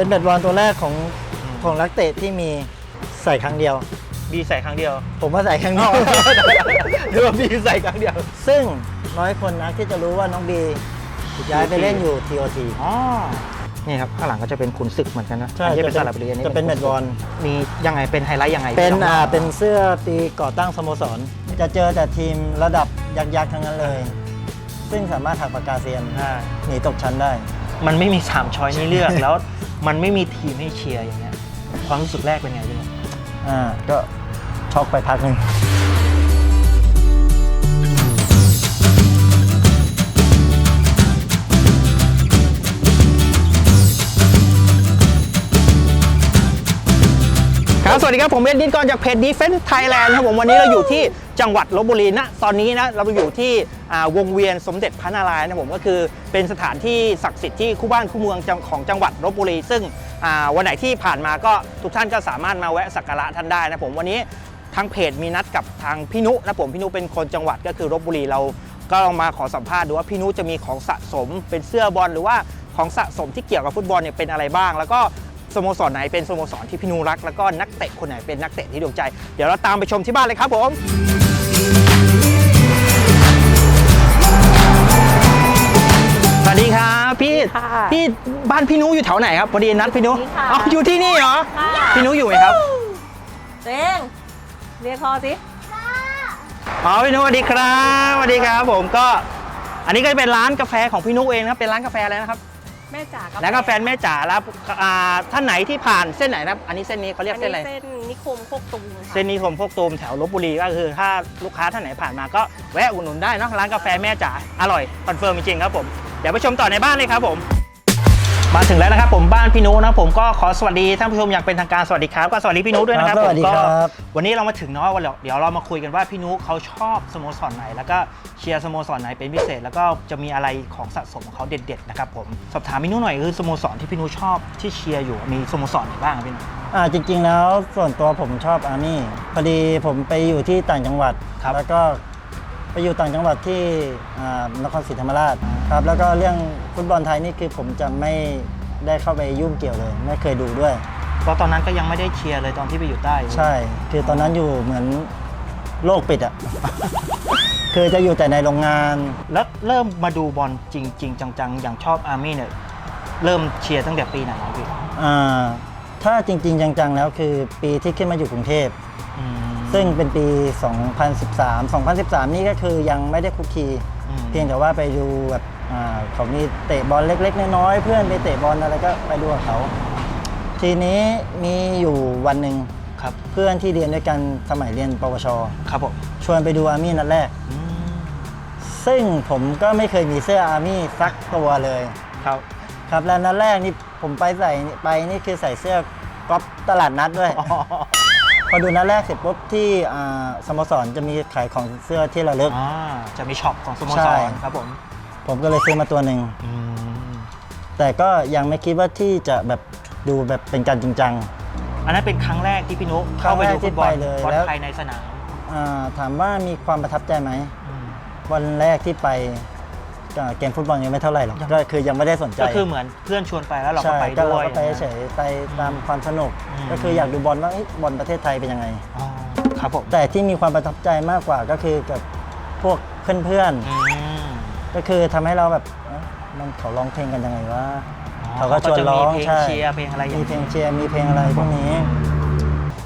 เป็นแบตบอลตัวแรกของของนักเตะที่มีใส่ครั้งเดียว บีใส่ครั้งเดียว ผมว่าใส่ครั้งเดียวหรือว่าบีใส่ครั้งเดียว ซึ่งน้อยคนนะที่จะรู้ว่าน้องบีย้ายไปเล่นอยู่ TOT อ๋อนี่ครับข้างหลังก็จะเป็นขุนศึกเหมือนกันนะใช่อันนี้เป็นจะสเป็นระบุรีอันนี้จะเป็นขุศึกแมตช์บอลมียังไงเป็นไฮไลท์ยังไง เป็นพี่ลงอ่าล่เป็นเสื้อปีก่อตั้งสโมสร จะเจอแต่ทีมระดับยักษ์ๆทั้งนั้นเลย ซึ่งสามารถถักปากกาเซียนใช่หนีตกชั้นได้ มันไม่มีสามช้อยนี่เลือก แล้วมันไม่มีทีมให้เชียร์อย่างเงี้ยความรู้สึกแรกเป็นไงพี่หนุ่มอ่าก็ช็อกไปพักหนึ่ง ครับ สวัสดีครับ ผมเอ็ดดินกรจากเพจ Defense Thailand ครับผม วันนี้เราอยู่ที่จังหวัดลบบุรีนะ ตอนนี้นะ เราอยู่ที่วงเวียนสมเด็จพระนารายณ์นะผม ก็คือเป็นสถานที่ศักดิ์สิทธิ์ที่คู่บ้านคู่เมืองของจังหวัดลบบุรี ซึ่งวันไหนที่ผ่านมาก็ทุกท่านก็สามารถมาแวะสักการะท่านได้นะผม วันนี้ทางเพจมีนัดกับทางพี่นุนะผม พี่นุเป็นคนจังหวัดก็คือลบบุรี เราก็ลองมาขอสัมภาษณ์ดูว่าพี่นุจะมีของสะสมเป็นเสื้อบอลหรือว่าของสะสมที่เกี่ยวกับฟุตบอลเนี่ยเป็นอะไรบ้าง แล้วก็ สโมสรไหนเป็นสโมสรที่พี่นุรัก แล้วก็นักเตะคนไหนเป็นนักเตะที่ดวงใจ เดี๋ยวเราตามไปชมที่บ้านเลยครับผมสวัสดีครับพี่ค่ะพี่บ้านพี่นุอยู่แถวไหนครับพอดีนัดพี่นุนี่ค่ะอ๋ออยู่ที่นี่เหรอค่ะพี่นุอยู่ไหมครับเจงเรียกคอสิอ๋อพี่นุสวัสดีครับสวัสดีครับผมก็ อันนี้ก็เป็นร้านกาแฟของพี่นุเองนะครับเป็นร้านกาแฟอะไรนะครับ แม่จ๋าแล้วก็แฟนแม่จ๋าแล้วอ่าท่านไหนที่ผ่านเส้นไหนนะครับอันนี้เส้นนี้เขาเรียกอันเส้นนี้อะไรเส้นนิคมโคกตูมค่ะเส้นนี้ผมพวกตูมแถวลบบุรีก็คือ ถ้าลูกค้าท่านไหนผ่านมาก็แวะอุดหนุนได้เนอะร้านกาแฟแม่จ๋าอร่อยคอนเฟิร์มจริงๆครับผมเดี๋ยวไปชมต่อในบ้านเลยครับผม มาถึงแล้วนะครับผมบ้านพี่นุนะผมก็ขอสวัสดีท่านผู้ชมอย่างเป็นทางการสวัสดีครับก็สวัสดีพี่นุด้วยนะครับครับสวัสดีผมก็ครับวันนี้เรามาถึงเนาะวันเดี๋ยวเรามาคุยกันว่าพี่นุเขาชอบสโมสรไหน แล้วก็เชียร์สโมสรไหนเป็นพิเศษ แล้วก็จะมีอะไรของสะสมของเขาเด็ดๆนะครับผมสอบถามพี่นุหน่อยคือสโมสรที่พี่นุชอบที่เชียร์อยู่มีสโมสรไหนบ้างครับพี่นุอ่าจริง ๆ แล้วส่วนตัวผมชอบอาร์มี่พอดีผมไปอยู่ที่ต่างจังหวัดครับแล้วก็ไปอยู่ต่างจังหวัดที่อ่านครศรีธรรมราช ครับแล้วก็เรื่องฟุตบอลไทยนี่คือผมจะไม่ได้เข้าไปยุ่งเกี่ยวเลย ไม่เคยดูด้วย เพราะตอนนั้นก็ยังไม่ได้เชียร์เลยตอนที่ไปอยู่ใต้ใช่ คือตอนนั้นอยู่เหมือนโลกปิดอะ คือจะอยู่แต่ในโรงงาน แล้วเริ่มมาดูบอลจริงๆจังๆ อย่างชอบอาร์มี่เนี่ยเริ่มเชียร์ตั้งแต่ปีไหนครับพี่อ่าถ้าจริง ๆ จังๆ แล้วคือปีที่ขึ้นมาอยู่กรุงเทพ อืมซึ่งเป็นปี 2013 2013 นี่ก็คือยังไม่ได้คุกคี อืม เพียงแต่ว่าไปดูแบบอ่า เขามีเตะบอลเล็ก ๆ น้อยๆเพื่อนไปเตะบอลอะไรก็ไปดูกับเขา ทีนี้มีอยู่วันหนึ่งครับเพื่อนที่เรียนด้วยกันสมัยเรียนปวช ครับผมชวนไปดูอาร์มี่นัดแรกอืมซึ่งผมก็ไม่เคยมีเสื้ออาร์มี่สักตัวเลยครับ ครับแล้วนัดแรกนี่ผมไปใส่ไปนี่คือใส่เสื้อก๊อปตลาดนัดด้วยอ๋อพอดูนัดแรกเสร็จปุ๊บที่อ่าสโมสรจะมีขายของเสื้อที่ระลึกอ่าจะมีช็อปของสโมใช่สรครับผม ผมก็เลยซื้อมาตัวหนึ่ง อืมแต่ก็ยังไม่คิดว่าที่จะแบบดูแบบเป็นการจริงจัง อันนั้นเป็นครั้งแรกที่พี่นุเข้าไปดูครั้งแรกที่ฟุตบอลไปเลยบอลแล้ว ไทยในสนามอ่าถามว่ามีความประทับใจไหม อืม วันแรกที่ไปก็เกมฟุตบอลยังไม่เท่าไหร่หรอกยัง ก็คือยังไม่ได้สนใจก็คือเหมือนเพื่อนชวนไปแล้วเราก็ใช่ไปก็ด้เราวยก็ไปเฉยไปตามความสนุก อืม ก็คืออยากดูบอลว่าเอ๊ะบอลประเทศไทยเป็นยังไง อ๋อครับผมแต่ที่มีความประทับใจมากกว่าก็คือกับพวกเพื่อนอืมๆ ก็คือทำให้เราแบบเอ๊ะมันเขาร้องเพลงกันยังไงวะอ๋อเขาก็ชวนร้องจะมีเพลงใช่เชียร์เพลงอะไรอย่างมีนี้เพลงเชียร์มีเพลงอะไรพวกนี้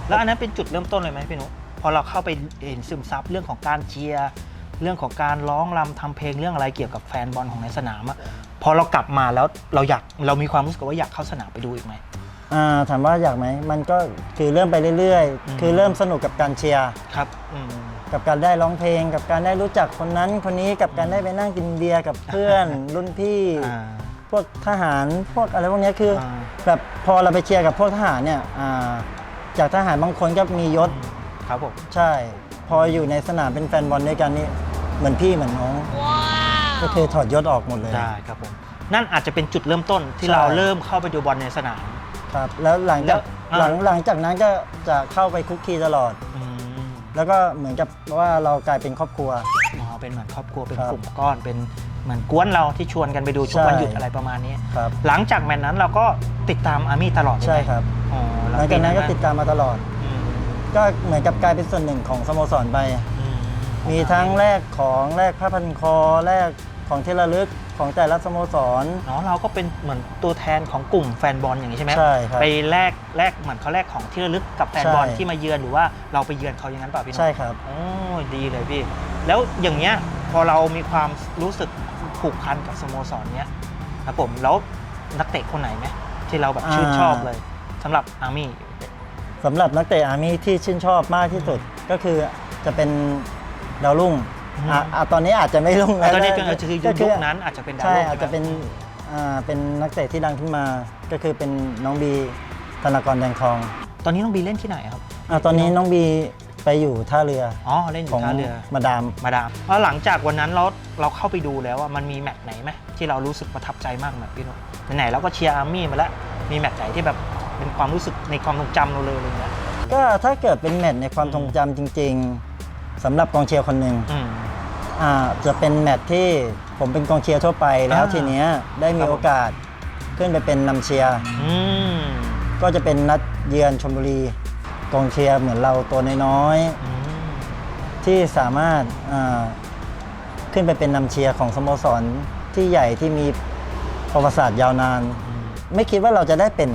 แล้วอันนั้นเป็นจุดเริ่มต้นเลยไหมพี่นุพอเราเข้าไปเห็นซึมซับเรื่องของการเชียร์เรื่องของการร้องรำทำเพลงเรื่องอะไรเกี่ยวกับแฟนบอลของในสนามอะพอเรากลับมาแล้วเราอยากเรามีความรู้สึกว่าอยากเข้าสนามไปดูอีกไหม อ่าถามว่าอยากไหมมันก็คือเริ่มไปเรื่อยอืม ๆ คือเริ่มสนุกกับการเชียร์ ครับอืม กับการได้ร้องเพลง กับการได้รู้จักคนนั้น คนนี้กับการได้ไปนั่งกินเบียร์กับเพื่อน รุ่นพี่ อ่า พวกทหารพวกอะไรพวกเนี้ยคืออา แบบพอเราไปเชียร์กับพวกทหารเนี่ยอ่าจากทหารบางคนก็มียศครับผม ใช่ พออยู่ในสนามเป็นแฟนบอลด้วยกันนี่เหมือนพี่เหมือนน้องก็คือถอดยศออกหมดเลย ได้ครับผม นั่นอาจจะเป็นจุดเริ่มต้นที่ใช่ เราเริ่มเข้าไปดูบอลในสนาม ครับแล้วหลังจากแล้วอ่า หลังหลังจากนั้นก็จะเข้าไปคุกคีตลอด อืม แล้วก็เหมือนกับว่าเรากลายเป็นครอบครัว อ๋อเป็นเหมือนครอบครัวเป็นครับกลุ่มก้อนเป็นเหมือนกวนเราที่ชวนกันไปดูช่วงใช่ วันหยุดอะไรประมาณนี้ ครับ หลังจากแมตช์นั้นเราก็ติดตามอาร์มี่ตลอดเลยไหมใช่ครับ อ๋อหลังจากนั้นก็ติดตามมาตลอด อืมก็เหมือนกับกลายเป็นส่วนหนึ่งของสโมสรไป อืมมีทั้งแลกของแลกผ้าพันคอแลกของที่ระลึก ของแต่ละสโมสร เนาะเราก็เป็นเหมือนตัวแทนของกลุ่มแฟนบอลอย่างนี้ใช่ไหมใช่ครับไปแลกแลกเหมือนเขาแลกของที่ระลึกกับแฟนบอลใช่ ที่มาเยือนหรือว่าเราไปเยือนเขาอย่างนั้นเปล่าพี่น้องใช่ครับ โอ้ดีเลยพี่ แล้วอย่างเงี้ยพอเรามีความรู้สึกผูกพันกับสโมสรเนี้ยครับผมแล้วนักเตะคนไหนไหมที่เราแบบชื่นชอบเลยสำหรับอาร์มี่ สำหรับนักเตะอาร์มี่ที่ชื่นชอบมากที่สุดก็คือจะเป็นดาวรุ่ง อืมอะอะตอนนี้อาจจะไม่รุ่งแล้วตอนนี้ะคือคือก็ยุคนั้นอาจจะเป็นดาวใช่รุ่งอาจจะเป็นอ่าเป็นนักเตะที่ดังขึ้นมา ก็คือเป็นน้องบีธนากรแดงทองตอนนี้น้องบีเล่นที่ไหนครับ อะตอนนี้น้องบีไปอยู่ท่าเรืออ๋อ เล่นอขอยู่งท่าเรือ มาดาม มาดามแล้วหลังจากวันนั้นเราเราเข้าไปดูแล้วว่ามันมีแมตช์ไหนไหมที่เรารู้สึกประทับใจมากไหมพี่โนตไหนๆเราก็เชียร์อาร์มี่มาแล้ว มีแมตช์ไหนที่แบบเป็นความรู้สึกในความทรงจำเราเลยอะไรเงี้ยก็ถ้าเกิดเป็นแมตช์ในความทรงจำจริง ๆ สำหรับกองเชียร์คนหนึ่งอืม อ่าจะเป็นแมตช์ที่ผมเป็นกองเชียร์ทั่วไปแล้วอ่า ทีเนี้ยได้มีครับผมโอกาสขึ้นไปเป็นนำเชียร์ อืมก็จะเป็นนัดเยือนชลบุรี กองเชียร์เหมือนเราตัวน้อยอืมๆที่สามารถอ่าขึ้นไปเป็นนำเชียร์ของสโมสรที่ใหญ่ที่มีประวัติศาสตร์ยาวนาน ไม่คิดว่าเราจะได้เป็น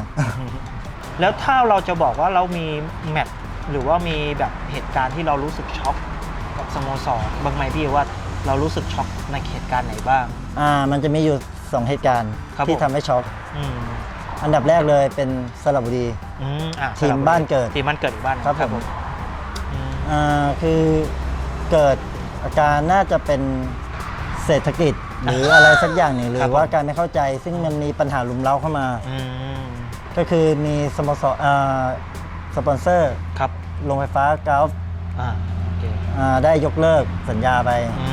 แล้วถ้าเราจะบอกว่าเรามีแมตช์หรือว่ามีแบบเหตุการณ์ที่เรารู้สึกช็อกกับ สโมสรบางไหมพี่ว่าเรารู้สึกช็อกในเหตุการณ์ไหนบ้าง อ่ามันจะมีอยู่ 2 เหตุการณ์ครับที่ผม ทำให้ช็อกอืมอันดับแรกเลยเป็นสระบุรี อืมอะทีมบ้านเกิด ทีมบ้านเกิดอีกบ้านครับผม อืมอ่าคือเกิดอาการน่าจะเป็นเศรษฐกิจ หรืออะไรสักอย่างหนึ่งหรือว่าการไม่เข้าใจซึ่งมันมีปัญหาลุมเล้าเข้ามา อืมก็คือมีสโมสรอ่าสปอนเซอร์ครับโรงไฟฟ้ากราฟอ่าโอเคอ่าได้ยกเลิกสัญญาไปอื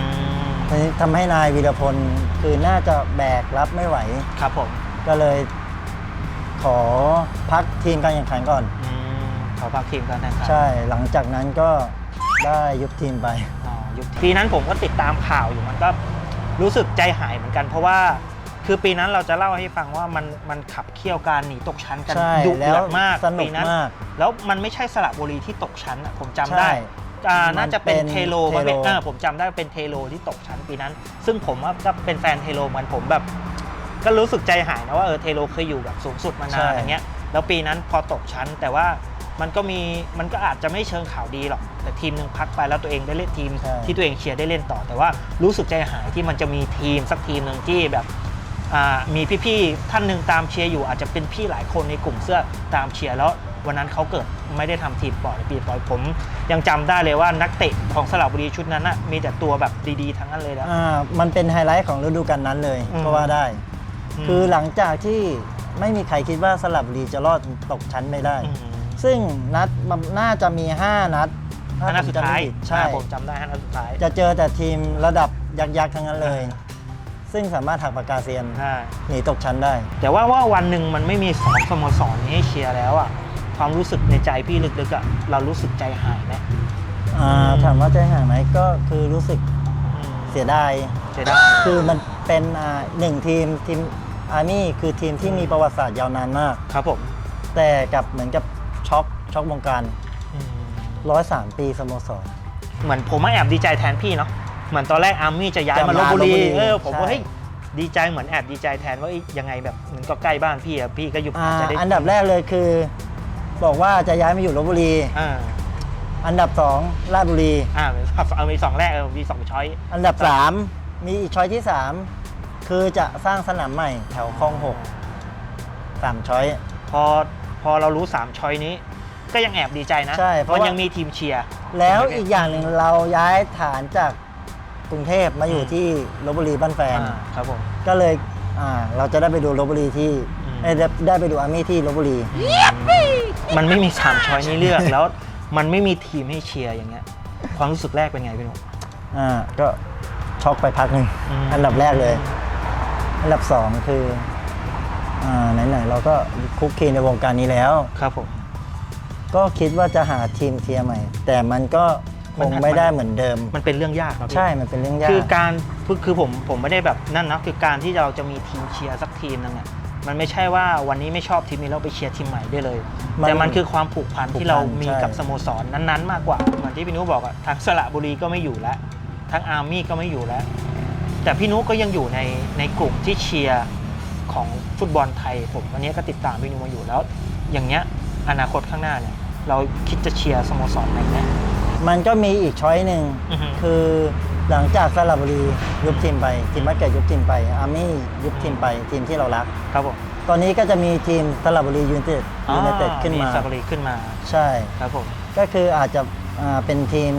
มทีนี้ทำให้นายวีรพลคือน่าจะแบกรับไม่ไหว ครับผมก็เลยขอพักทีมการแข่งขันก่อน อืมขอฝากทีมกันนะครับใช่หลังจากนั้นก็ได้ยุบทีมไป อ๋อยุคปีนั้นผมก็ติดตามข่าวอยู่มันก็รู้สึกใจหายเหมือนกัน เพราะว่าคือปีนั้นเราจะเล่าให้ฟังว่ามันมันขับเคี่ยวการหนีตกชั้นกันใช่ดุแล้เดืวอดมากสนุกปีนั้น มาก แล้วมันไม่ใช่สระบุรีที่ตกชั้นอะผมจำใช่ได้ อ่ามันน่าจะเป็นเป็นเทโลเทโลมันเป็นเออผมจำได้ว่าเป็นเทโลที่ตกชั้นปีนั้น ซึ่งผมว่าก็เป็นแฟนเทโลเหมือนผมแบบ ก็รู้สึกใจหายนะว่าเออเทโลเคยอยู่แบบสูงสุดมานาใช่ นอย่างเงี้ย แล้วปีนั้นพอตกชั้น แต่ว่ามันก็มีมันก็อาจจะไม่เชิงข่าวดีหรอก แต่ทีมหนึ่งพักไปแล้วตัวเองได้เล่นทีม ใช่ ที่ตัวเองเชียร์ได้เล่นต่อ แต่ว่ารู้สึกใจหายที่มันจะมีทีมสักทีมหนึ่งที่แบบอ่ามีพี่ๆท่านหนึ่งตามเชียร์อยู่อาจจะเป็นพี่หลายคนในกลุ่มเสื้อตามเชียร์แล้ว วันนั้นเขาเกิดไม่ได้ทำทีมปล่อยในปีปล่อยผม ยังจำได้เลยว่านักเตะของสระบุรีชุดนั้นน่ะมีแต่ตัวแบบดีๆทั้งนั้นเลยนะอ่ามันเป็นไฮไลท์ของฤดูกาลนั้นเลยอืมก็ว่าได้มคือหลังจากที่ไม่มีใครคิดว่าสลับบุรีจะรอดตกชั้นไม่ได้อืมซึ่งนัดมันน่าจะมี 5 นัดถ้าห้านัดผมสุดจำไม่ท้ายผิดใช่อ่าผมจำได้ห้านัดสุดท้าย จะเจอแต่ทีมระดับยักษ์ๆทั้งนั้นเลย ซึ่งสามารถหักปากกาเซียนใช่หนีตกชั้นได้ แต่ว่าว่าวันหนึ่งมันไม่มีสองสโมสรนี้ให้เชียร์แล้วอะ ความรู้สึกในใจพี่ลึกๆอะเรารู้สึกใจหายไหม อ่าอืม ถามว่าใจห่างไหมก็คือรู้สึกอืมเสียดายเสียดายคือมันเป็นอ่าหนึ่งทีมทีมอาร์มี่คือทีมที่มีประวัติศาสตร์ยาวนานมาก ครับผมแต่กลับเหมือนกับช็อกช็อกวงการอืม103ปีสโมสร เหมือนผมมาแอบดีใจแทนพี่เนาะเหมือนตอนแรกอาร์มี่จะย้ายจะมามาลบบุรีลพบุรีเออผมว่าใช่ เฮ้ยดีใจเหมือนแอบดีใจแทนว่าเอ้ยยังไงแบบมันก็ใกล้บ้านพี่อะพี่ก็อยู่อ่าจะได้ อันดับแรกเลยคือ บอกว่าจะย้ายมาอยู่ลบบุรี อ่าอันดับ2ราชบุรี อ่าเอามีสองแรกเออมีสองช้อยอันดับ3มีอีกช้อยที่3คือจะสร้างสนามใหม่แถวคลอง6 3ช้อย พอพอเรารู้สามช้อยนี้ ก็ยังแอบดีใจนะใช่เพเพราะราะว่ายังมีทีมเชียร์ แล้วอีกอย่างหนึ่งเราย้ายฐานจากกรุงเทพมาอยู่อืม ที่ลบบุรีบ้านแฟน อ่าครับผม ก็เลยอ่าเราจะได้ไปดูลบบุรีที่อืมเอ้ยได้ได้ไปดูอาร์มี่ที่ลบบุรี มันไม่มีสามช้อยนี้เลือก แล้วมันไม่มีทีมให้เชียร์อย่างเงี้ย ความรู้สึกแรกเป็นไงพี่หนุ่ม อ่าก็ช็อกไปพักหนึ่งอืม อันดับแรกเลย อันดับสองคือ อ่าไหนๆเราก็คุกคีในวงการนี้แล้ว ครับผม ก็คิดว่าจะหาทีมเทียร์ใหม่ แต่มันก็คงไม่ได้เหมือนเดิม มันเป็นเรื่องยากครับพี่ ใช่ มันเป็นเรื่องยาก คือการคือคือผมผมไม่ได้แบบนั่นนะคือการที่เราจะมีทีมเชียร์สักทีมนึงเนี่ย มันไม่ใช่ว่าวันนี้ไม่ชอบทีมนี้เราไปเชียร์ทีมใหม่ได้เลย มันแต่มันคือความผูกพันผูกพันที่เรามีใช่กับสโมสรนั้นๆ มากกว่าเหมือนที่พี่นุบอกอะทั้งสระบุรีก็ไม่อยู่แล้วทั้งอาร์มี่ก็ไม่อยู่แล้ว แต่พี่นุก็ยังอยู่ในในกลุ่มที่เชียร์ของฟุตบอลไทย ผมวันนี้ก็ติดตามพี่นุมาอยู่แล้ว อย่างเงี้ยอนาคตข้างหน้าเนี่ย เราคิดจะเชียร์สโมสรไหนไหม มันก็มีอีกช้อยหนึ่งอือฮึ คือ หลังจากสระบุรียุบทีมไปทีมบ้านเกิดยุบทีมไปอาร์มี่ยุบทีมไปทีมที่เรารัก ครับผมตอนนี้ก็จะมีทีมสระบุรียูไนเต็ดยูไนเต็ดขึ้นมาสระบุรีขึ้นมา ใช่ครับผมก็คืออาจจะอ่าเป็นทีม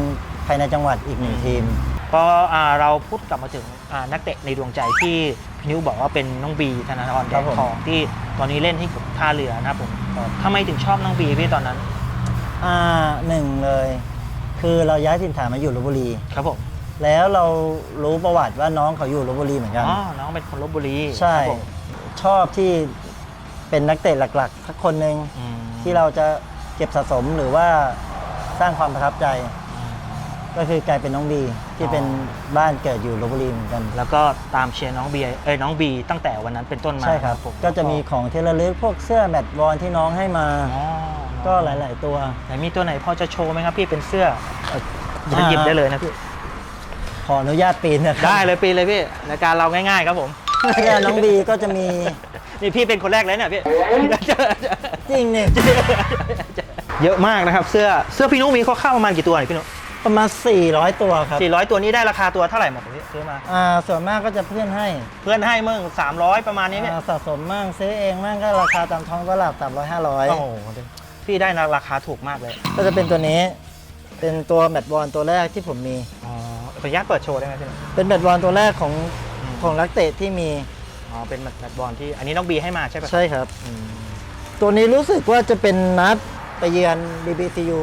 ภายในจังหวัดอีกหนึ่งทีมพออ่าเราพูดกลับมาถึงอ่านักเตะในดวงใจที่พี่นิ้วบอกว่าเป็นน้องบีธนาธรแดครับงผมทองที่ตอนนี้เล่นที่ท่าเรือนะครับผมครับทำไมถึงชอบน้องบีพี่ตอนนั้น อ่าหนึ่งเลย คือเราย้ายถิ่นฐานมาอยู่ลบบุรีครับผม แล้วเรารู้ประวัติว่าน้องเขาอยู่ลบบุรีเหมือนกัน อ๋อ น้องเป็นคนลบบุรีใช่ ครับผมชอบที่เป็นนักเตะหลักๆสักคนหนึ่งอืมที่เราจะเก็บสะสมหรือว่าสร้างความประทับใจ ก็คือกลายเป็นน้องบีที่เป็นบ้านเกิดอยู่ลบบุรีเหมือนกัน แล้วก็ตามเชียร์น้องบีเอ้ยน้องบีตั้งแต่วันนั้นเป็นต้นมาใช่ครับ ผมก็จะมีของที่ระลึกพวกเสื้อแมตต์บอลที่น้องให้มา อ๋อก็หลาย ๆ ตัว ไหนมีตัวไหนพอจะโชว์ไหมครับพี่เป็นเสื้อเอ่อหยิบอ่าหยิบได้เลยนะพี่ ขออนุญาตปีนนะครับได้เลยปีนเลยพี่รายการเราง่าย ๆ ครับผมเสื้อน้องบีก็จะมีนี่พี่เป็นคนแรกเลยเนี่ยพี่ จริงเนี่ยเยอะมากนะครับ เสื้อเสื้อพี่นุ้มีข้อเข้าประมาณกี่ตัวเนี่ยพี่นุ้ประมาณ 400 ตัวครับสี่ร้อยตัวนี้ได้ราคาตัวเท่าไหร่หมดพี่ซื้อมาอ่าส่วนมากก็จะเพื่อนให้ เพื่อนให้มึงสามร้อยประมาณนี้พี่อ่าสะสมมั่งซื้อเองมั่งก็ราคาตามท้องตลาด300โอ้โหพี่ได้ราคาถูกมากเลย500ก็จะเป็นตัวนี้เป็นตัวแมตต์บอลตัวแรกที่ผมมีอ๋อ ขออนุญาตเปิดโชว์ได้ไหมพี่นุ้เป็นแมตต์บอลตัวแรกของอืมของนักเตะที่มีอ๋อเป็นแมตช์บอลที่อันนี้น้องบีให้มาใช่ปะใช่ครับ อืมตัวนี้รู้สึกว่าจะเป็นนัดไปเยือน BBCU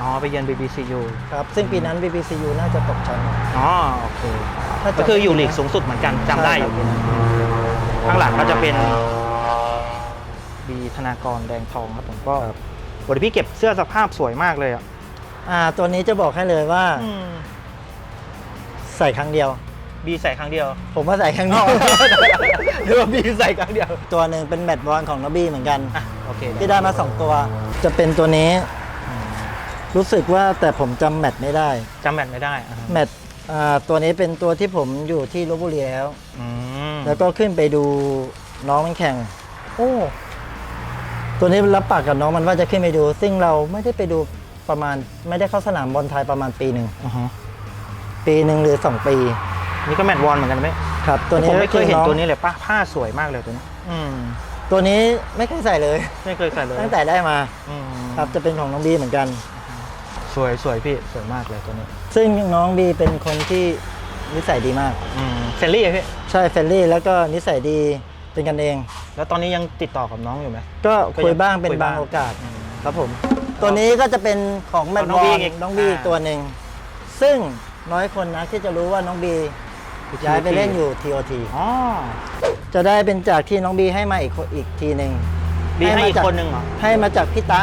อ๋อไปเยือน BBCU ครับซึ่งปีนั้น BBCU น่าจะตกชั้นอ๋อโอเค ถ้าก็จำคืออยู่ลีกสูงสุดเหมือนกันจำได้อยู่ข้างหลังก็จะเป็นบีธนากรแดงทองครับผมก็วันนี้พี่เก็บเสื้อสภาพสวยมากเลยอะอ่าตัวนี้จะบอกให้เลยว่า ใส่ครั้งเดียว บีใส่ครั้งเดียว ผมว่าใส่ครั้งนอกหรือว่าบีใส่ครั้งเดียว ตัวหนึ่งเป็นแมตต์บอลของนอบบี้เหมือนกัน อะโอเคที่ได้มา2ตัว จะเป็นตัวนี้ รู้สึกว่าแต่ผมจำแมตต์ไม่ได้ จำแมตช์ไม่ได้อะฮะแมตต์อ่าตัวนี้เป็นตัวที่ผมอยู่ที่ลบบุรีแล้ว อืมแล้วก็ขึ้นไปดูน้องมันแข่ง โอ้ ตัวนี้รับปากกับน้องมันว่าจะขึ้นไปดู ซึ่งเราไม่ได้ไปดูประมาณ ไม่ได้เข้าสนามบอลไทยประมาณปีหนึ่ง อ่าฮะ ปีหนึ่งหรือ 2 ปีนี่ก็แมตช์วอนเหมือนกันไหมครับ ตัวนี้ผมไม่เคยเห็นก็อตัวนี้เลยป้าผ้าสวยมากเลยตัวนี้ อืมตัวนี้ไม่เคยใส่เลย ไม่เคยใส่เลยตั้งแต่ได้มาอืมครับจะเป็นของน้องบีเหมือนกัน สวยสวยพี่สวยมากเลยตัวนี้ ซึ่งน้องบีเป็นคนที่นิสัยดีมากอืมเฟรนลี่อะพี่ใช่เฟรนลี่แล้วก็นิสัยดีเป็นกันเอง แล้วตอนนี้ยังติดต่อกับน้องอยู่ไหมก็คุยบ้างเป็นคุยบ้าบางงโอกาสอืมครับผม ตัวนี้ก็จะเป็นของแมตน้บองอบีลอีกน้องบีอ่าอีกตัวหนึ่งซึ่ง น้อยคนนะที่จะรู้ว่าน้องบีย้ายไปเล่นอยู่ TOT อ๋อจะได้เป็นจากที่น้องบีให้มาอีกคนอีกทีหนึ่งบีให้มาอีกจากคนนึงเหรอ ให้มาจากพี่ตะ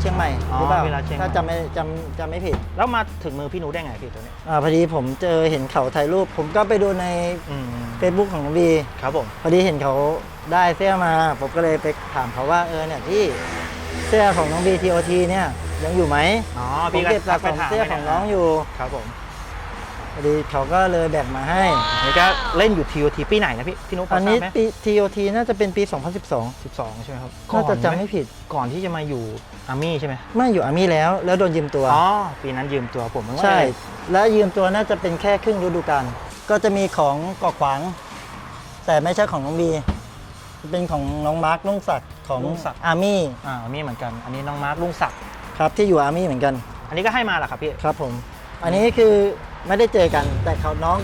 เชียงใหม่อ๋อหรือเปล่าเวลาเชียงใหม่ถ้าจำไม่จำจำไม่ผิด แล้วมาถึงมือพี่หนูได้ไงพี่ตัวนี้อาพอดีผมเจอเห็นเขาถ่ายรูป ผมก็ไปดูในอืม Facebook ของน้องบีครับผมพอดีเห็นเขาได้เสื้อมา ผมก็เลยไปถามเขาว่าเออเนี่ยที่เสื้อของน้องบีทีโอทีเนี่ยยังอยู่ไหมอ๋อผมพี่เก็บสะสมทักไปถามเสื้อของน้องอยู่ครับผม พอดีเขาก็เลยแบ่งมาให้ นี่ก็เล่นอยู่ TOT ปีไหนนะพี่พี่หนุพออันทรานี้บไหม ปีทีโอทีน่าจะเป็นปี 2012 12 ใช่ไหมครับน่าจะก่อนจำไม่ผิดก่อนที่จะมาอยู่อาร์มี่ใช่ไหมไม่อยู่อาร์มี่แล้ว แล้วโดนยืมตัว อ๋อปีนั้นยืมตัวผมมันว่าใช่อะไรแล้วยืมตัวน่าจะเป็นแค่ครึ่งฤดูกาลก็จะมีของกอกขวาง แต่ไม่ใช่ของน้องบีเป็นของน้องมาร์คลุงศักดิ์ของอาร์มี่อ่าอาร์มี่เหมือนกัน อันนี้น้องมาร์คลุงศักดิ์ครับที่อยู่อาร์มี่เหมือนกัน อันนี้ก็ให้มาเหรอครับพี่ ครับผม อันนี้คือ ไม่ได้เจอกัน แต่เขาน้อง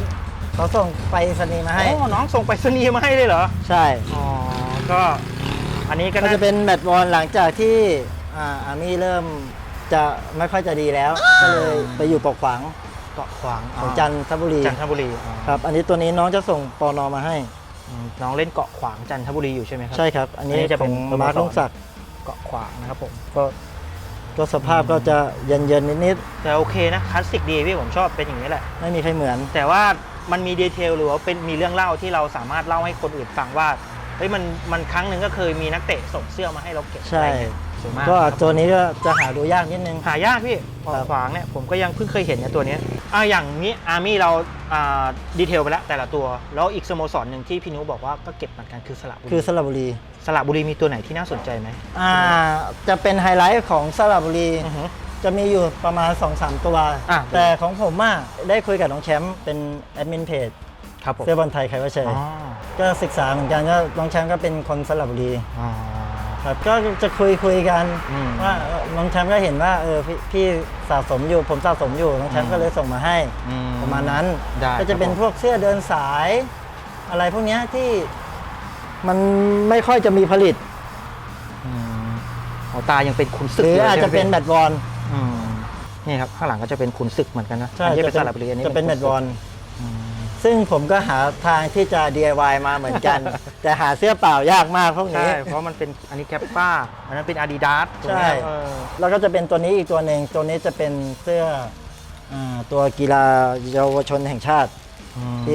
เขาส่งไปสนีย์มาให้ โอ้น้องส่งไปสนีย์มาให้เลยเหรอ ใช่ อ๋อ ก็อันนี้ก็ก็น่าจะเป็นแมตช์บอลหลังจากที่อ่าอาร์มี่เริ่มจะไม่ค่อยจะดีแล้ว ก็เลยไปอยู่ปกขวางเกาะขวางของจันทบุรีจันทบุรีอ๋อครับ อันนี้ตัวนี้น้องจะส่งปอนอมาให้ อืมน้องเล่นเกาะขวางจันทบุรีอยู่ใช่ไหมครั ใช่ครับ อันนี้อันนี้จะขเป็อนงสโมสรมาร์คลุงศักดิ์เกาะขวางนะครับผมก็ ก็สภาพก็จะเย็นๆนิดแต่โอเคนะคลาสสิกดีพี่ผมชอบเป็นอย่างนี้แหละๆไม่มีใครเหมือน แต่ว่ามันมีดีเทลหรือว่าเป็นมีเรื่องเล่าที่เราสามารถเล่าให้คนอื่นฟังว่าเฮ้ยมันมันครั้งหนึ่งก็เคยมีนักเตะส่งเสื้อมาให้เราเก็บใช่อะไรเงี้ยสวยมากก็ครับตัวนี้ก็จะหาดูยากนิดนึงหายากพี่ขครับขวางเนี่ยผมก็ยังเพิ่งเคยเห็นเนี่ยตัวเนี้ย อ่าอย่างนี้อาร์มี่เราอ่าดีเทลไปแล้วแต่ละตัว แล้วอีกสโมสรหนึ่งที่พี่นุบอกว่าก็เก็บเหมือนกันคือสระบุคือรีสระบุรี สระบุรีมีตัวไหนที่น่าสนใจไหมอ่าจะเป็นไฮไลท์ของสระบุรี อือฮึ จะมีอยู่ประมาณ 2-3 ตัว อะ แต่ของผมอะได้คุยกับน้องแชมป์เป็นแอดมินเพจครับผมเสื้อบอลไทยใครว่าเชยอ๋อก็ศึกษาเหมือนกันก็น้องแชมป์ก็เป็นคนสระบุรี อ๋อ ครับก็จะคุยคุยกันอืมว่าเออน้องแชมป์ก็เห็นว่าเออพี่พี่สะสมอยู่ผมสะสมอยู่น้องแชมป์ก็เลยส่งมาให้อืประมาณนั้น ได้ก็จะเป็นครับผม พวกเสื้อเดินสาย อะไรพวกเนี้ยที่มันไม่ค่อยจะมีผลิต อืมหัวตายังเป็นขุนศึหกรืออยู่อาจจะเป็นใช่ไหมแบตบอล อืมนี่ครับข้างหลังก็จะเป็นขุนศึกเหมือนกันนะใช่อันนี้จะเป็นสระบุรีอันนี้จะเป็นแบขุตศึกบอลอืม ซึ่งผมก็หาทางที่จะ DIY มาเหมือนกัน แต่หาเสื้อเปล่ายากมากพวกใช่นี้เพราราะมันเป็นอันนี้แคปป้า อันนั้นเป็นอาดิดาสใช่ แล้วก็จะเป็นตัวนี้อีกตัวหนึ่งตัวนี้จะเป็นเสื้ออาตัวกีฬาเยาวชนแห่งชาติปี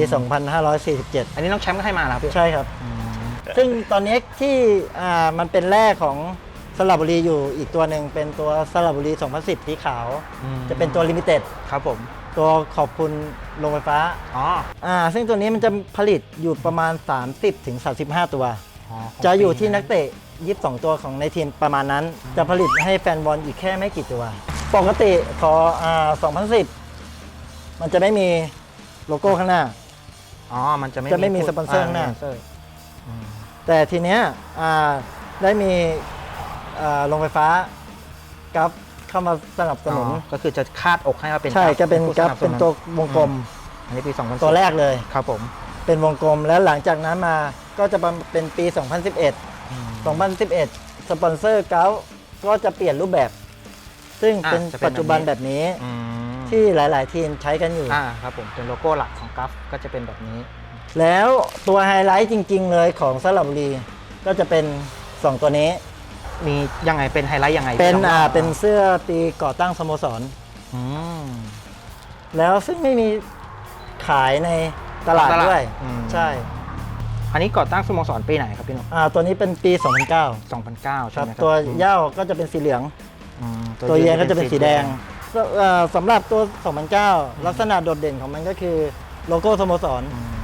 2547 อันนี้น้องแชมป์ก็ให้มาแล้วพี่ใช่ครับอืมซึ่งตอนนี้ที่อ่ามันเป็นแรกของสระบุรีอยู่อีกตัวหนึ่งเป็นตัวสระบุรี 2010สีขาวอืมจะเป็นตัวลิมิเต็ด ครับผม ตัวขอบคุณโรงไฟฟ้าอ๋ออ่าซึ่งตัวนี้มันจะผลิตอยู่ประมาณ 30ถึง35 ตัว อ๋อของจะอยู่ที่ปีนักเตะ 22 ตัวของในทีมประมาณนั้น จะผลิตให้แฟนบอลอีกแค่ไม่กี่ตัว ปกติพออ่า2010 มันจะไม่มีโลโก้ข้างหน้า อ๋อ มันจะไม่จะไม่มีพูดสปอนเซอร์ข้างหน้า สปอนเซอร์อืมแต่ทีเนี้ยอ่าได้มีอ่าโรงไฟฟ้ากับ เข้ามาสนับสนุน อ๋อก็คือจะคาดอกให้ว่าเป็นใช่ราฟจะเป็นผู้กับสบสเป็นตัววงกลมอันนี้ปี2010ตัวแรกเลย ครับผมเป็นวงกลมแล้วหลังจากนั้นมาก็จะเป็นปี 2011 อืม 2011 สปอนเซอร์เกาก็จะเปลี่ยนรูปแบบ ซึ่งอะเป็นจะเป็นปัจจุบันแบแบบบนี้นี้อืมที่หลาย ๆ ทีมใช้กันอยู่ อ่าครับผมเป็นโลโก้หลักของกัฟก็จะเป็นแบบนี้ แล้วตัวไฮไลท์จริง ๆ เลยของสระบุรีก็จะเป็น 2 ตัวนี้ มียังไงเป็นไฮไลท์ยังไงเป็นพี่ลงอ่าล่เป็นเสื้อปีก่อตั้งสโมสร อืม แล้วซึ่งไม่มีขายในตลาดตลาดด้วย อืม ใช่อันนี้ก่อตั้งสโมสรปีไหนครับพี่หนุ่มอ่าตัวนี้เป็นปี 2009 2009 คใช่รับ ไหมครับตัวอืมเหย้าก็จะเป็นสีเหลือง อืมตัวเยียก็จะเป็นสีแดงสีเอ่อสำหรับตัว 2009 ลักษณะโดดเด่นของมันก็คือโลโก้สโมสรอืม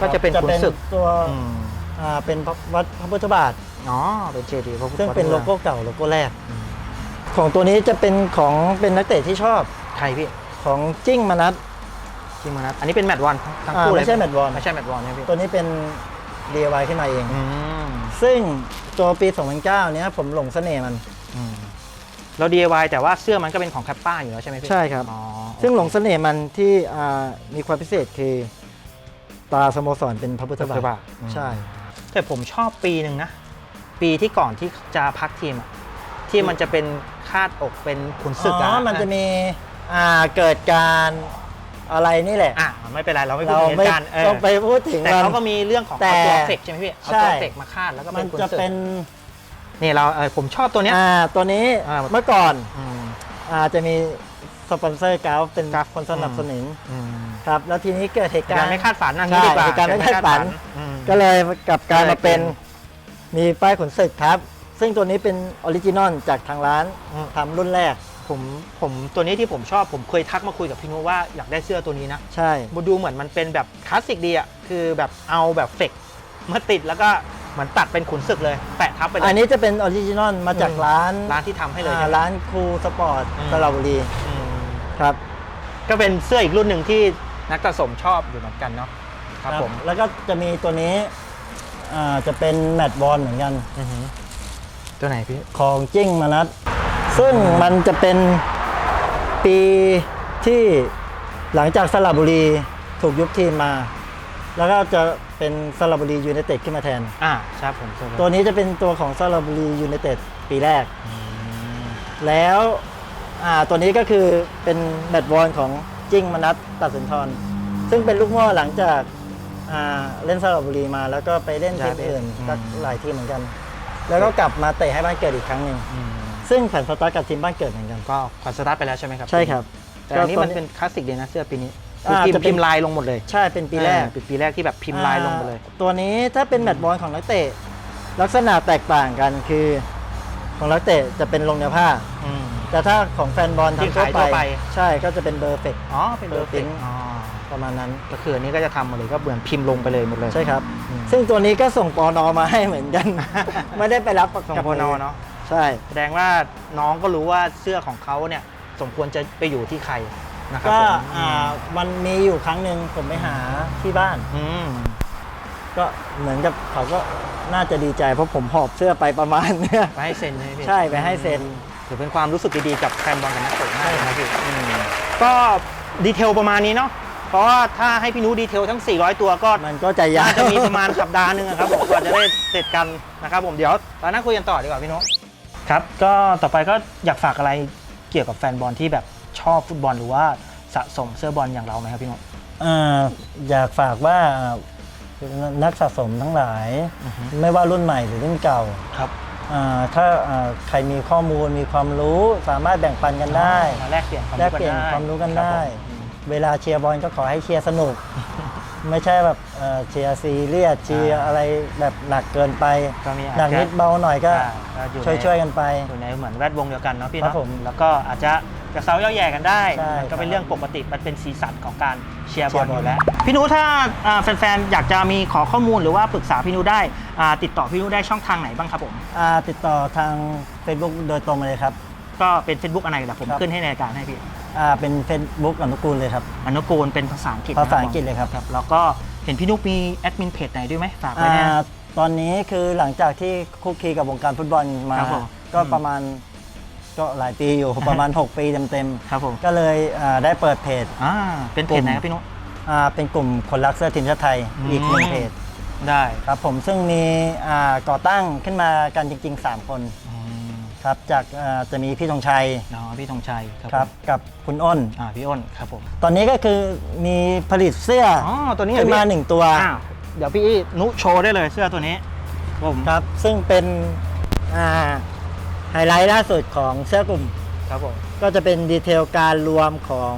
ก็จะเป็นจะขุนเป็นศึกตัวอืม อ่าเป็นวัดพระพุทธบาท อ๋อ เป็นเจดีย์พระพุทธซึ่งเป็นโลโก้วัดเก่าโลโก้แรกอืมของตัวนี้จะเป็นของเป็นนักเตะที่ชอบใครพี่ ของจิ้งมนัทจิมมานัทอันนี้เป็นแมตต์วอนทั้งอ่าคู่เลยไม่ใช่แมตต์วอนไม่ใช่แมตต์วอนใช่ไหมพี่ตัวนี้เป็น DIY ขึ้นมาเองอืมซึ่งตัวปี 2009 เนี้ยผมหลงเสน่ห์มันอืมเรา DIY แต่ว่าเสื้อมันก็เป็นของแคปป้าอยู่แล้วใช่ไหมพี่ใช่ครับอ๋อซึ่งหลงเสน่ห์มันที่อ่ามีความพิเศษคือตราสโมสรเป็นพระพุทธพุทธบาบาททอืมใช่ แต่ผมชอบปีหนึ่งนะ ปีที่ก่อนที่จะพักทีมอะที่มันจะเป็นคาดอกเป็นขุนศึกอ๋อะอมันจะมีอ่าเกิดการอะไรนี่แหละ อะไม่เป็นไรเราไม่พูดเราถึงเหไม่ตุการณ์เออต้องไปพูดถึงแต่มันเขาก็มีเรื่องของแต่เอาตัวเฟกใช่ไหมพี่เอาตัวใช่ เฟกมาคาดแล้วก็มัเป็นนขุนจะศึกเป็นนี่เราเออผมชอบตัวเนี้ย อ่าตัวนี้อ่า เมื่อก่อนอืม อ่าจะมีสปอนเซอร์กราฟเป็นกราฟคนสนับสนุนอืมครับ แล้วทีนี้เกิดเหตุเหตุกาการรณ์ณ์ ไม่คาดฝันนะใช่งี้ดีกว่าเหตุการณ์ไม่คาดฝัน อืม ก็เลยกลับกลารก็เลยมาเป็นเป็น มีป้ายขนศึกครับ ซึ่งตัวนี้เป็นออริจินอลจากทางร้านอืม ทำรุ่นแรก ผมผมตัวนี้ที่ผมชอบผมเคยทักมาคุยกับพี่นุว่าอยากได้เสื้อตัวนี้นะใช่บูดูเหมือนมันเป็นแบบคลาสสิกดีอะคือแบบเอาแบบเฟกมาติดแล้วก็เหมือนตัดเป็นขุนศึกเลยแปะทับไปเลยอันนี้จะเป็นออริจินอลมาจากอืม ร้านร้านที่ทำให้เลยอ่าใช่ไหม ร้านครูสปอร์ตอืม สระบุรีอืมครับ ก็เป็นเสื้ออีกรุ่นหนึ่งที่นักสะสมชอบอยู่เหมือนกันเนาะครับผม แล้วก็จะมีตัวนี้ อ่าจะเป็นแมตต์บอลเหมือนกันอือหือตัวไหนพี่ ของจิ้งมานัดซึ่งมันจะเป็นปีที่หลังจากสระบุรีถูกยุบทีมมา แล้วก็จะเป็นสระบุรียูไนเต็ดขึ้นมาแทน อ่าใช่ผมเสื้อตัวนี้จะเป็นตัวของสระบุรียูไนเต็ดปีแรก แล้วอ่าตัวนี้ก็คือเป็นแมตต์บอลของจิ้งมนัสตัดสินทรซึ่งเป็นลูกหม่อหลังจากอ่า เล่นสระบุรีมาแล้วก็ไปเล่นทีมอื่นก็หลายทีมเหมือนกัน แล้วก็กลับมาเตะให้บ้านเกิดอีกครั้งหนึ่งอืมซซึ่งแผ่นสตาร์ทกับทีมบ้านเกิดเหมือนกันก็คอนสตาร์ทไปแล้วใช่ไหมครับใช่ครับ แต่อันนี้ก็มันตัวเป็นคลาสสิกดีนะเสื้อปีนี้คืออ่าพิมจะพ์เป็นพิมพ์ลายลงหมดเลย ใช่เป็นปีแรกอ่าเป็นปีแรกที่แบบพิมพ์ลายลงหมดเลยอ่าตัวนี้ถ้าเป็นแมตช์บอลของนักเตะ ลักษณะแตกต่างกันคือของนักเตะจะเป็นลงเนื้อผ้าอืมแต่ถ้าของแฟนบอลที่ทำทั่วขายทั่วไปไป ใช่ก็จะเป็นเบอร์เฟกอ๋อเป็นเบอร์เบอร์ฟิง pink อ๋อ ประมาณนั้นก็คืออันนี้ก็จะทำหมดเลยก็เหมือนพิมพ์ลงไปเลยหมดเลย ใช่ครับ อืม ซึ่งตัวนี้ก็ส่งปอนอมาให้เหมือนกัน ไม่ได้ไปรับส่งกับโพนอเนาะใช่ แสดงว่าน้องก็รู้ว่าเสื้อของเขาเนี่ยสมควรจะไปอยู่ที่ใครนะครับก็ผมอ่ามันมีอยู่ครั้งหนึ่งผมไปหาที่บ้าน อืม ก็เหมือนกับเขาก็น่าจะดีใจเพราะผมหอบเสื้อไปประมาณเนี้ยไปให้เซ็นใช่ไหมพี่ใช่ไปให้เซ็น ถือเป็นความรู้สึกดีๆกับแฟนบอลกับนักเตะมากเลยนะพี่อืมก็ดีเทลประมาณนี้เนาะ เพราะว่าถ้าให้พี่นุดีเทลทั้ง 400 ตัวก็มันก็จะยาน่าวจะมีประมาณสัปดาห์หนึงอะครับผมกว่าจะได้เสร็จกันนะครับผมเดี๋ยวเรานั่งคุยกันต่อดีกว่าพี่นุครับก็ต่อไปก็อยากฝากอะไรเกี่ยวกับแฟนบอลที่แบบชอบฟุตบอลหรือว่าสะสมเสื้อบอลอย่างเราไหมครับพี่นุอ่าอยากฝากว่านักสะสมทั้งหลายอือฮึไม่ว่ารุ่นใหม่หรือรุ่นเก่าครับอ่าถ้าอ่าใครมีข้อมูลมีความรู้สามารถแบ่งปันกันได้มาแลกเปลี่ยนความแลรู้กกันเปลี่ยนได้ ความรู้กันคได้บผมเวลาเชียร์บอลก็ขอให้เชียร์สนุก ไม่ใช่แบบเอ่อเชียร์ซีเรียสเชียร์อะไรแบบหนักเกินไป ก็มีอาจหนักจะนิดเบาหน่อยก็อ่าก็อยู่ช่วยในช่วยๆกันไป อยู่ในเหมือนแวดวงเดียวกันเนาะพี่ครัเนาะบผมแล้วก็อาจจะกระเซาเย่าแย่กันได้ใช่มันก็เป็นครับเรื่องปกติมันเป็นสีสันของการเชียร์บอลเชียร์บอล อยู่แล้วพี่นุถ้าอ่าแฟนๆอยากจะมีขอข้อมูลหรือว่าปรึกษาพี่นุได้อ่าติดต่อพี่นุได้ช่องทางไหนบ้างครับผม อ่าติดต่อทาง Facebook โดยตรงเลยครับ ก็เป็น Facebook อะไรเดี๋ยวผมครับ ขึ้นให้ในรายการให้พี่ อ่าเป็น Facebook อนุกูลเลยครับ อนุกูลเป็นภาษาอังกฤษภาษาอังกฤษเลยครับ ครับ แล้วก็เห็นพี่นุมีแอดมินเพจไหนด้วยไหมฝากไว้อ่านะตอนนี้คือหลังจากที่คุกคีกับวงการฟุตบอลมา ครับผมก็อืม ประมาณก็หลายปีอยู่ ประมาณ 6 ปีเต็มครับผมๆ ก็เลยอ่าได้เปิดเพจอ่าเป็นเพจไหนครับพี่นุอ่าเป็นกลุ่มคนรักเสื้อทีมชาติไทยอืม อีกหนึ่งเพจได้ ครับผมซึ่งมีอ่าก่อตั้งขึ้นมากันจริง ๆ 3 คนอืม ครับจากอ่าจะมีพี่ธงชัยเนาะพี่ธงชัยครับครับผมกับคุณอ้น อ่าพี่อ้นครับผมตอนนี้ก็คือมีผลิตเสื้ออ๋อตัวนี้ขึ้นมาพี่หนึ่งตัวอ้าวเดี๋ยวพี่นุโชว์ได้เลยเสื้อตัวนี้ผมครับ ซึ่งเป็นอ่าไฮไลท์ล่าสุดของเสื้อกลุ่ม ครับผมก็จะเป็นดีเทลการรวมของ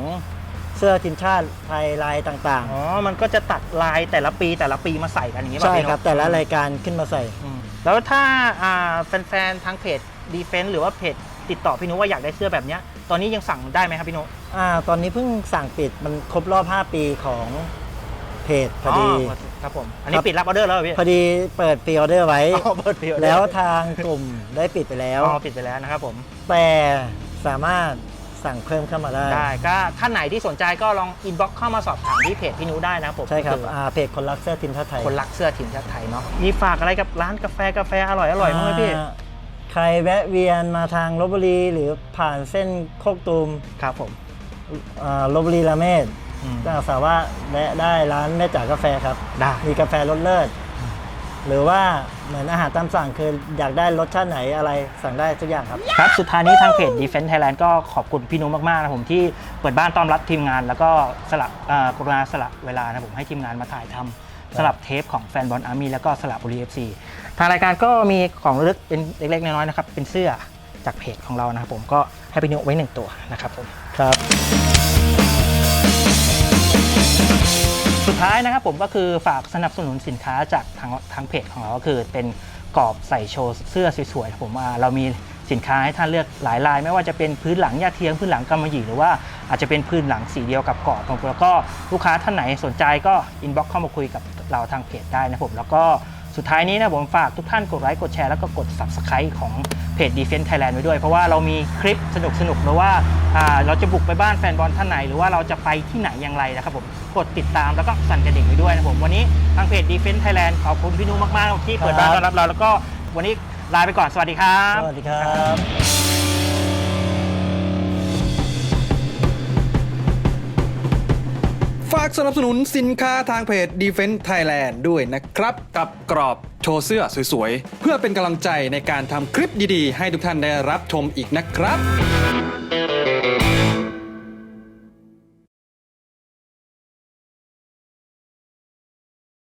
เสื้อทีมชาติไทยลายต่างอ๋อมันก็จะตัดลายแต่ละปีแต่ละปีมาใส่กันอย่างนี้ๆ ป่ะใช่พี่นุครับแต่ละรายการขึ้นมาใส่ อืมแล้วถ้าอ่าแฟนๆทางเพจ ดีเฟนต์หรือว่าเพจติดต่อพี่นุว่าอยากได้เสื้อแบบเนี้ยตอนนี้ยังสั่งได้ไหมครับพี่นุอ่าตอนนี้เพิ่งสั่งปิดมันครบรอบ 5 ปีของเพจพอดีครับผม อันนี้ครับปิดรับออเดอร์แล้วเหรอพี่พอดีเปิดพรีออเดอร์ไว้อ๋อเปิด pre-order แล้วทางกลุ่มได้ปิดไปแล้วอ๋อปิดไปแล้วนะครับผมแต่สามารถสั่งเพิ่มเข้ามาได้ได้ก็ท่านไหนที่สนใจก็ลองอินบ็อกเข้ามาสอบถามที่เพจพี่นุได้นะครับผมใช่ครับก็ออ่าเพจคนรักเสื้อทีมชาติไทยคนรักเสื้อทีมชาติไทยเนาะมีฝากอะไรกับร้านกาแฟกาแฟอร่อยอร่อยๆมั้างไหมพี่อ่า ใครแวะเวียนมาทางลบบุรีหรือผ่านเส้นโคกตูมครับผมอ่าลบบุรีละเมดอืม ก็สามารถแวะได้ร้านแม่จ๋ากาแฟครับ ได้ มีกาแฟรสเลิศ หรือว่าเหมือนอาหารตามสั่งคืออยากได้รสชาติไหนอะไรสั่งได้ทุกอย่างครับ ครับ สุดท้ายนี้ทางเพจ Defense Thailand ก็ขอบคุณพี่นุมากๆนะผมที่เปิดบ้านต้อนรับทีมงาน แล้วก็สละเอ่อกรุณาสละเวลานะผมให้ทีมงานมาถ่ายทำ สลับเทปของแฟนบอลอาร์มี่แล้วก็สลับบุรีเอฟซีทางรายการก็มีของระลึกเป็นเล็กๆน้อยๆนะครับเป็นเสื้อจากเพจของเรานะครับผมก็ให้พี่นุไว้หนึ่งตัวนะครับผมครับสุดท้ายนะครับผมก็คือฝากสนับสนุนสินค้าจากทางทางเพจของเราก็คือเป็นกรอบใส่โชว์เสื้อสวยๆผมว่าเรามี สินค้าให้ท่านเลือกหลายลาย ไม่ว่าจะเป็นพื้นหลังยาเทียมพื้นหลังกำมะหยี่หรือว่าอาจจะเป็นพื้นหลังสีเดียวกับเกรอบผมแล้วก็ลูกค้าท่านไหนสนใจก็อินบ็อกเข้ามาคุยกับเราทางเพจได้นะผมแล้วก็สุดท้ายนี้นะผมฝากทุกท่านกดไลค์กดแชร์แล้วก็กด subscribe ของเพจ Defense Thailand ไว้ด้วย เพราะว่าเรามีคลิปสนุกๆหรือว่าอ่าเราจะบุกไปบ้านแฟนบอลท่านไหน หรือว่าเราจะไปที่ไหนอย่างไรนะครับผมกดติดตามแล้วก็สั่นกระดิ่งไว้ด้วยนะผมวันนี้ทางเพจ Defense Thailand ขอบคุณพี่นุมากๆที่เปิดบ้านต้อนรับเราแล้วก็วันนี้ ลาไปก่อนสวัสดีครับ สวัสดีครับฝากสนับสนุนสินค้าทางเพจ Defense Thailand ด้วยนะครับ กับกรอบโชว์เสื้อสวยๆ เพื่อเป็นกำลังใจในการทำคลิปดีๆ ให้ทุกท่านได้รับชมอีกนะครับ